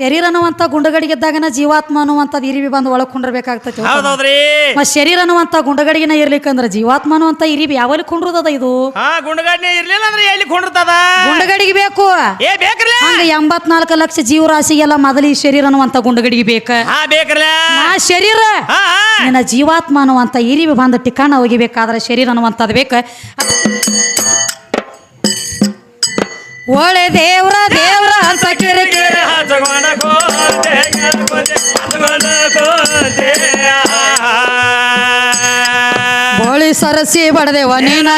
ಶರೀರ ಅನ್ನುವಂಥ ಗುಂಡಗಡಿಗಿದ್ದಾಗನ ಜೀವಾತ್ಮ ಅನ್ನುವಂಥದ್ದು ಇರಿವಿ ಬಂದು ಒಳಗೆ ಕುಂಡ್ರಬೇಕಾಗ್ತೈತಿ ಹೌದೌದ್ರಿ. ಮತ್ ಶರೀರ ಅನ್ನುವಂಥ ಗುಂಡಗಡಿಗಿನ ಇರ್ಲಿಕ್ಕಂದ್ರೆ ಜೀವಾತ್ಮ ಅನ್ನುವಂಥ ಇರಿವಿ ಯಾವಲ್ಲಿ ಕುಂಡ್ರದದ ಇದು? ಹಾ ಗುಂಡಗಾಡ್ನೆ ಇರ್ಲಿಲ್ಲ ಅಂದ್ರೆ ಎಲ್ಲಿ ಕೊಂಡಿರ್ತದ? ಗುಂಡಗಡಿಗೆ ಬೇಕು. ಏ ಬೇಕ್ರಲ್ಲ. ಹಂಗ ಎಂಬತ್ನಾಲ್ಕು ಲಕ್ಷ ಜೀವರಾಶಿಗೆಲ್ಲ ಮೊದಲು ಈ ಶರೀರ ಅನ್ನುವಂಥ ಗುಂಡಗಡಿಗೆ ಬೇಕ. ಹಾ ಬೇಕ್ರಲ್ಲ. ಆ ಶರೀರ. ಹಾ ಹಾ. ನಿನ್ನ ಜೀವಾತ್ಮ ಅನ್ನುವಂಥ ಇರಿವಿ ಬಂದ ಟಿಕಾಣ ಒಗಿಬೇಕಾದ್ರೆ ಶರೀರ ಅನ್ನುವಂಥದ್ದು ಬೇಕ. ಒಳ್ಳೆ ದೇವ್ರ ದೇವ್ರ ಅಂತ ಕಿರಿಕಿರಿ ಹೋಳಿ ಸರಸಿ ಬಡದೇವ ನೀನ.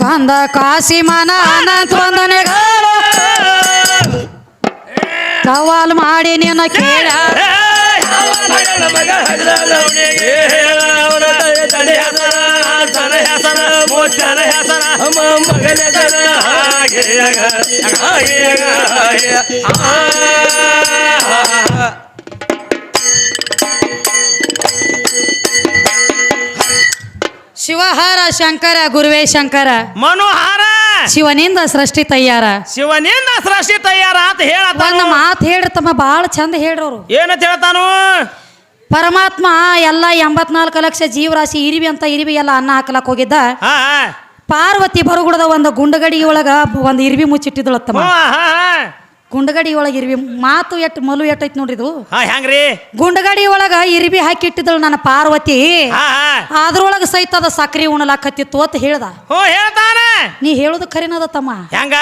ಕಂದ ಕಾಸಿ ಮನ ಅನಂತ ವಂದನೆಗಳು ಸವಾಲ್ ಮಾಡಿ ನಿನ್ನ ಕೇಳ ತಲೆ ಹೆಸರ, ಹೆಸರ, ಮುಚ್ಚನ ಹೆಸರ, ಮ- ಮಗನ ಹೆಸರ. ಹಾಗೆ, ಹಾಗೆ. ಶಿವಹಾರ ಶಂಕರ ಗುರುವೇ ಶಂಕರ. ಮನೋಹಾರ! ಶಿವನಿಂದ ಸೃಷ್ಟಿ ತಯ್ಯಾರ ಶಿವನಿಂದ ಸೃಷ್ಟಿ ತಯಾರ ಅಂತ ಹೇಳ ಮಾತು ಹೇಳ್ರಿ ತಮ್ಮ ಬಾಳ ಚಂದ ಹೇಳ್ರವ್ರು ಏನಂತ ಹೇಳ್ತಾನು? ಪರಮಾತ್ಮ ಎಲ್ಲ ಎಂಬತ್ನಾಲ್ಕು ಲಕ್ಷ ಜೀವರಾಶಿ ಇರಿವಿ ಅಂತ ಇರಿವಿ ಎಲ್ಲ ಅನ್ನ ಹಾಕ್ಲಕ್ ಹೋಗಿದ್ದ ಹಾ. ಪಾರ್ವತಿ ಬರುಗುಡದ ಒಂದು ಗುಂಡಗಡಿ ಒಳಗ ಒಂದು ಇರಿವಿ ಮುಚ್ಚಿಟ್ಟಿದಳತ್ತಮ್ಮ. ಗುಂಡಗಡಿ ಒಳಗೆ ಇರ್ವಿ. ಮಾತು ಎಟ್ ಮಲು ಎಟ್ಟೈತಿ ನೋಡ್ರಿ ಇದು. ಹಾ ಹೆಂಗ್ರಿ ಗುಂಡಗಡಿ ಒಳಗ ಇರಿವಿ ಹಾಕಿಟ್ಟಿದ್ದಳು ನನ್ನ ಪಾರ್ವತಿ. ಹಾ ಹಾ. ಅದ್ರೊಳಗ ಸಹಿತ ಅದ ಸಕ್ರಿ ಉಣಲಾಕತ್ತಿತ್ತು ಅಂತ ಹೇಳ್ದ. ಹೇಳ್ತಾನ. ನೀ ಹೇಳುದು ಖರೀನದ ತಮ್ಮ. ಹೆಂಗ?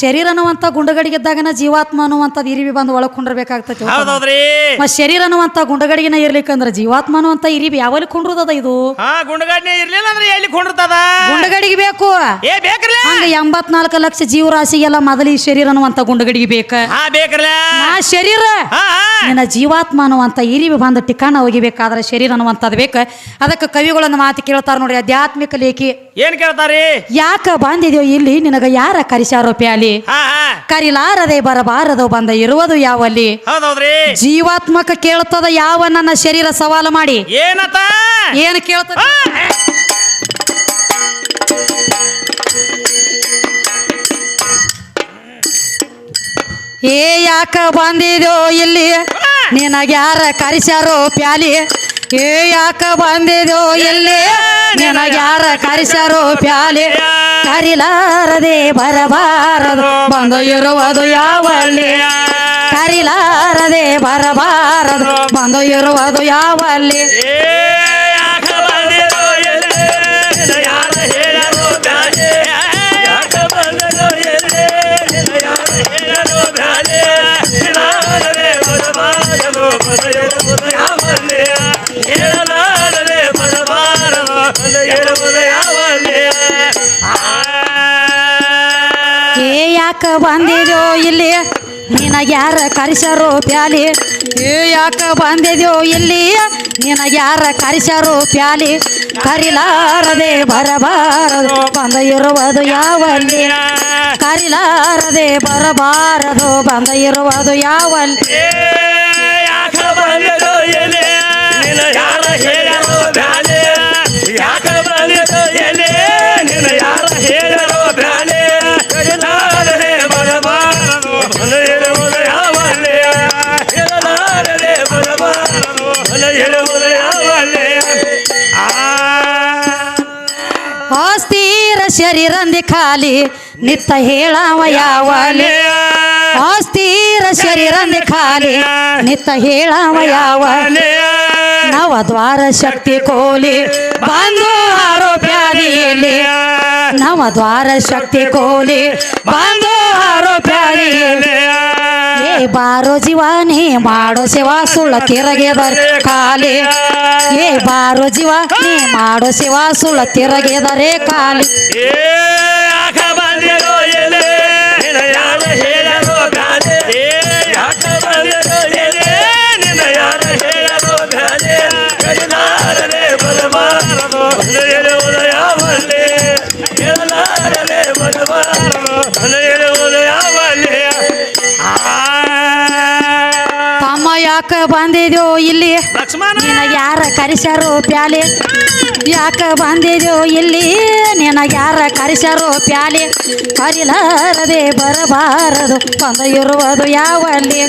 ಶರೀರ ಅನ್ನುವಂತ ಗುಂಡಗಡಿಗಿದ್ದಾಗನ ಜೀವಾತ್ಮ ಅನ್ನುವಂಥದ್ದು ಇರಿವಿ ಬಂದು ಒಳಗ್ ಕುಂಡ್ರಬೇಕಾಗ್ತೈತಿ ಹೌದೌದ್ರಿ. ಮತ್ ಶರೀರ ಅನ್ನುವಂತ ಗುಂಡಗಡಿಗಿನ ಇರ್ಲಿಕ್ಕಂದ್ರ ಜೀವಾತ್ಮ ಅನ್ನುವಂತ ಇರಿವಿ ಯಾವಲ್ಲಿ ಕುಂಡ್ರದದ ಇದು? ಹಾ ಗುಂಡಗಾಡ್ನೆ ಇರ್ಲಿಲ್ಲ ಅಂದ್ರೆ ಎಲ್ಲಿ ಕೊಂಡಿರ್ತದ? ಗುಂಡಗಡಿಗೆ ಬೇಕು. ಏ ಬೇಕ್ರಲ್ಲ ಹಂಗ ಎಂಬತ್ನಾಲ್ಕು ಲಕ್ಷ ಜೀವರಾಶಿಗೆಲ್ಲ ಮೊದಲು ಈ ಶರೀರ ಅನ್ನುವಂತ ಗುಂಡಗಡಿಗೆ ಬೇಕ. ಹಾ ಬೇಕ್ರಲ್ಲ ಆ ಶರೀರ? ಹಾ ನಿನ್ನ ಜೀವಾತ್ಮ ಅನ್ನುವಂತ ಇರಿವಿ ಬಂದ ಟಿಕಾಣ ಒಗಿಬೇಕಾದ್ರೆ ಶರೀರ ಅನ್ನುವಂಥದ್ದು ಬೇಕು. ಅದಕ್ಕೆ ಕವಿಗಳನ್ನ ಮಾತು ಕೇಳ್ತಾರ ನೋಡಿ ಆಧ್ಯಾತ್ಮಿಕ ಲೇಖಿ. ಏನ್ ಕೇಳ್ತಾರಿ ಯಾಕ ಬಂದಿದ್ಯೋ ಇಲ್ಲಿ ನಿನಗ ಯಾರ ಕರಿಸಾರೋ ಪ್ಯಾಲಿ? ಹಾ ಹಾ. ಕರಿಲಾರದೆ ಬರಬಾರದು ಬಂದ ಇರುವುದು ಯಾವಲ್ಲಿ? ಹೌದೌದ್ರಿ. ಜೀವಾತ್ಮಕ ಕೇಳ್ತದ ಯಾವ ನನ್ನ ಶರೀರ ಸವಾಲು ಮಾಡಿ? ಏನತ್ತ? ಏನು ಕೇಳ್ತದ? ಏ ಯಾಕ ಬಂದಿದೋ ಇಲ್ಲಿ? ನಿನಗೆ ಯಾರ ಕರಿಸಾರೋ ಪ್ಯಾಲಿ? ಏ ಯಾಕ ಬಂದಿದೋ ಇಲ್ಲಿ? ನಿನಗೆ ಯಾರ ಕರಿಸಾರೋ ಪ್ಯಾಲಿ? ಕರಿಲಾರದೆ ಬರಬಾರದು, ಬಂದು ಇರುವುದು ಯಾವಲ್ಲಿ? ಕರಿಲಾರದೆ ಬರಬಾರದು, ಬಂದು ಇರುವುದು ಯಾವಲ್ಲಿ? ಯಾಕ ಬಂದಿದ್ಯೋ ಇಲ್ಲಿ? ನಿನ ಯಾರ ಕರಿಸಾರೋ ಪ್ಯಾಲಿ? ಏ, ಯಾಕ ಬಂದಿದ್ಯೋ ಇಲ್ಲಿ? ನಿನ ಯಾರ ಕರಿಸಾರೋ ಪ್ಯಾಲಿ? ಕರಿಲಾರದೆ ಬರಬಾರದು, ಬಂದ ಇರುವುದು ಯಾವಲ್ಲಿ? ಕರಿಲಾರದೆ ಬರಬಾರದು, ಬಂದ ಇರುವುದು ಯಾವಲ್ಲಿ? ಯಾಕ ಬಂದಿರೋ ಶರೀರಂದಿ ಖಾಲಿ ನಿತ್ತ ಹೇಳವ ಯಾವ ಅಸ್ಥಿರ ಶರೀರಂದಿ ಖಾಲಿ ನಿತ್ತ ಹೇಳವ ಯಾವ ನವದ್ವಾರ ಶಕ್ತಿ ಕೋಲಿ ಬಂದು ಆರೋಪ್ಯಾದಿಯಲ್ಲಿ ನವದ್ವಾರ ಶಕ್ತಿ ಕೋಲಿ ಬಂದು ಆರೋಪ್ಯಾದಿಯಲ್ಲಿ ಏ ಬಾರೋ ಜೀವಾನಿ ಮಾಡೋ ಸೇವಾ ಸುಳ್ಳ ತಿರಗೆದರೆ ಖಾಲಿ. ಏ ಬಾರೋ ಜೀವ ನೀ ಮಾಡೋ ಶಿವ ಸುಳ ತಿರಗೆದರೆ ಕಾಲಿ ಏ ಯಾಕ ಬಂದಿದ್ಯೋ ಇಲ್ಲಿ ಲಕ್ಷ್ಮಣ ನಿನಗೆ ಯಾರ ಕರೆಸ್ಯಾರೋ ಪ್ಯಾಲೆ ಯಾಕ ಬಂದಿದ್ಯೋ ಇಲ್ಲಿ ನಿನಗೆ ಯಾರ ಕರೆಸ್ಯಾರೋ ಪ್ಯಾಲೆ ಕರಿಲಾರದೆ ಬರಬಾರದು ಬಂದ ಇರುವುದು ಯಾವಲ್ಲಿ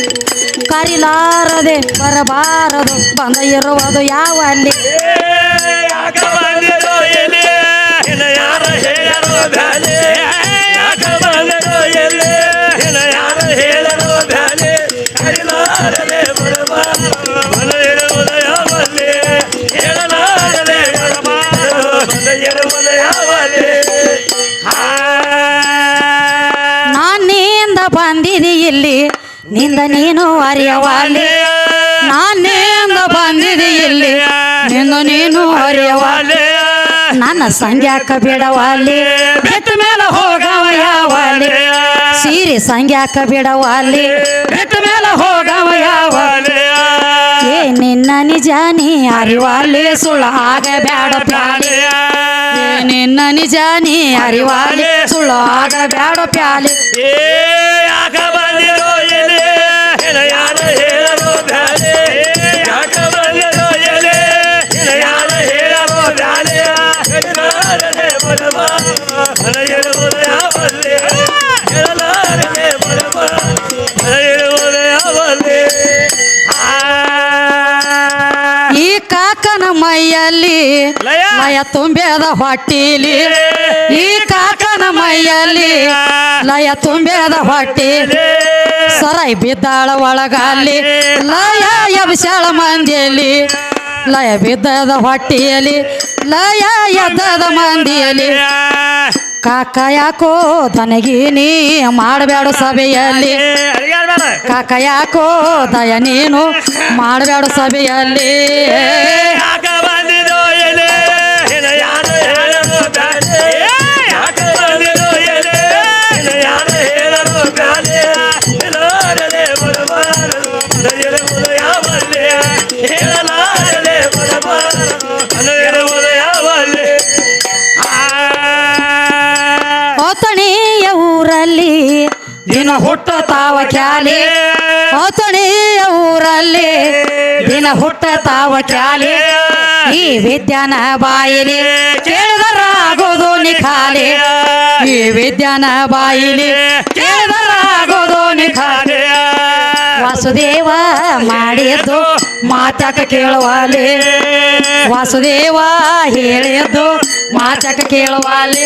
ಕರಿಲಾರದೆ ಬರಬಾರದು ಬಂದ ಇರುವುದು ಯಾವಲ್ಲಿ ಬಂದಿದಿ ಇಲ್ಲಿ? ನಿಂದ ನೀನು ಅರಿಯವಾಲಿ? ನಾನಿಂದ ಬಂದಿದಿ ಇಲ್ಲಿ? ನಿಂದ ನೀನು ಅರಿಯವಾಲಿ? ನನ್ನ ಸಂಗ್ಯಾಕ ಬಿಡವಾಲಿ? ಬೆಟ್ಟ ಮೇಲೆ ಹೋಗವ ಯಾವಾಲಿ? ಸೀರೆ ಸಂಗ್ಯಾಕ ಬಿಡವಾಲಿ? ಬೆಟ್ಟ ಮೇಲೆ ಹೋಗವ ಯಾವಾಲಿ? ಏ, ನಿನ್ನ ನಿಜಾನಿ ಅರಿವಾಲಿ? ಸುಳ್ಳ ಆಗಬೇಡ ಪ್ಯಾಲಿ. ನಿನ್ನ ನಿಜಾನಿ ಅರಿವಾಲಿ? ಸುಳ್ಳು ಆಗಬೇಡ ಪ್ಯಾಲಿ. ಏ ಮೈಯಲ್ಲಿ ಲಯ. ತುಂಬೆದ ತುಂಬ್ಯದ ಹೊಟ್ಟಿಲಿ. ಈ ಕಾಕನ ಮೈಯಲ್ಲಿ ಲಯ ತುಂಬ್ಯದ ಹೊಟ್ಟಿಲಿ. ಸರೈ ಬಿದ್ದಾಳ ಒಳಗಲ್ಲಿ ಲಯ ಎಬ್ಸ್ಯಾಳ ಮಂದಿಯಲ್ಲಿ. ಲಯ ಬಿದ್ದದ ಹೊಟ್ಟಿಯಲ್ಲಿ ಲಯ ಎದ್ದದ ಮಂದಿಯಲ್ಲಿ. ಕಾಕ ಯಾಕೋ ನೀ ಮಾಡಬೇಡ ಸಭೆಯಲ್ಲಿ. ಕಾಕ ಯಾಕೋ ದಯ ನೀನು ಮಾಡಬೇಡ ಸಭೆಯಲ್ಲಿ. ಕ್ಯಾಲಿ? ಹೊತಣಿಯ ಊರಲ್ಲಿ. ದಿನ ಹುಟ್ಟ ತಾವ ಕ್ಯಾಲಿ. ಈ ವಿದ್ಯಾನ ಬಾಯಿಲಿ ಕೇಳಿದರಾಗೋದು ನಿಖಾಲಿ ಈ ವಿದ್ಯಾನ ಬಾಯಿಲಿ ಕೇಳಿದರಾಗೋದು ನಿಖಾಲಿ ವಾಸುದೇವ ಮಾಡಿದ್ದು ಮಾತಾಕ ಕೇಳುವಲ್ಲಿ. ವಾಸುದೇವ ಹೇಳಿದ್ದು ಮಾತಾಕ ಕೇಳುವಲ್ಲಿ.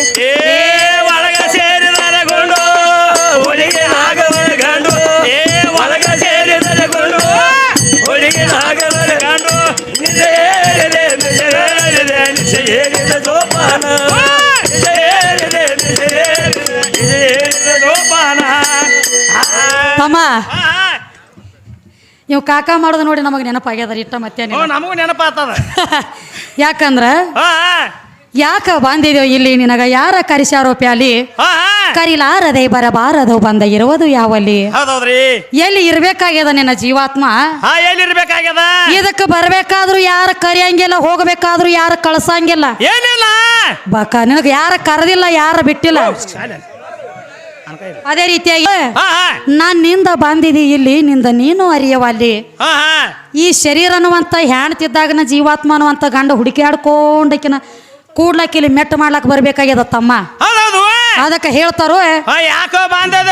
ತಮ್ಮ. ನೀವು ಕಾಕ ಮಾಡೋದು ನೋಡಿ ನಮಗೆ ನೆನಪಾಗ್ಯದ ಇಟ್ಟ ಮತ್ತೆ ನಮಗೂ ನೆನಪಾತದ ಯಾಕಂದ್ರ ಯಾಕ ಬಂದಿದೇವು ಇಲ್ಲಿ ನಿನಗ ಯಾರ ಕರಿಸ್ಯಾರೋ ಪ್ಯಾಲಿ? ಕರಿಲಾರದೆ ಬರಬಾರದು ಬಂದ ಇರುವುದು ಯಾವಲ್ಲಿ? ಎಲ್ಲಿ ಇರ್ಬೇಕಾಗ್ಯದ ನಿನ್ನ ಜೀವಾತ್ಮ? ಎಲ್ಲಿರ್ಬೇಕಾಗ್ಯದ ಇದಕ್ಕೆ ಬರ್ಬೇಕಾದ್ರೂ ಯಾರ ಕರಿಯಂಗಿಲ್ಲ ಹೋಗ್ಬೇಕಾದ್ರೂ ಯಾರ ಕಳ್ಸಂಗಿಲ್ಲ. ಏನಿಲ್ಲ. ಬಕ ನಿನಗೆ ಯಾರ ಕರೆದಿಲ್ಲ ಯಾರ ಬಿಟ್ಟಿಲ್ಲ? ಅದೇ ರೀತಿಯಾಗಿ ನಾನ್ನಿಂದ ಬಂದಿದಿ ಇಲ್ಲಿ ನಿಂದ ನೀನು ಅರಿಯವಲ್ಲಿ ಈ ಶರೀರ ಅನ್ನುವಂತ ಹೆಣ್ತಿದ್ದಾಗನ ಜೀವಾತ್ಮ ಅನ್ನುವಂತ ಗಂಡ ಹುಡುಕ್ಯಾಡ್ಕೊಂಡಕಿನ ಕೂಡ್ಲಕ್ಕೆ ಇಲ್ಲಿ ಮೆಟ್ಟು ಮಾಡ್ಲಕ್ ಬರ್ಬೇಕಾಗ್ಯದ ತಮ್ಮ. ಅದಕ್ಕೆ ಹೇಳ್ತಾರೋ ಯಾಕೋ ಬಂದದ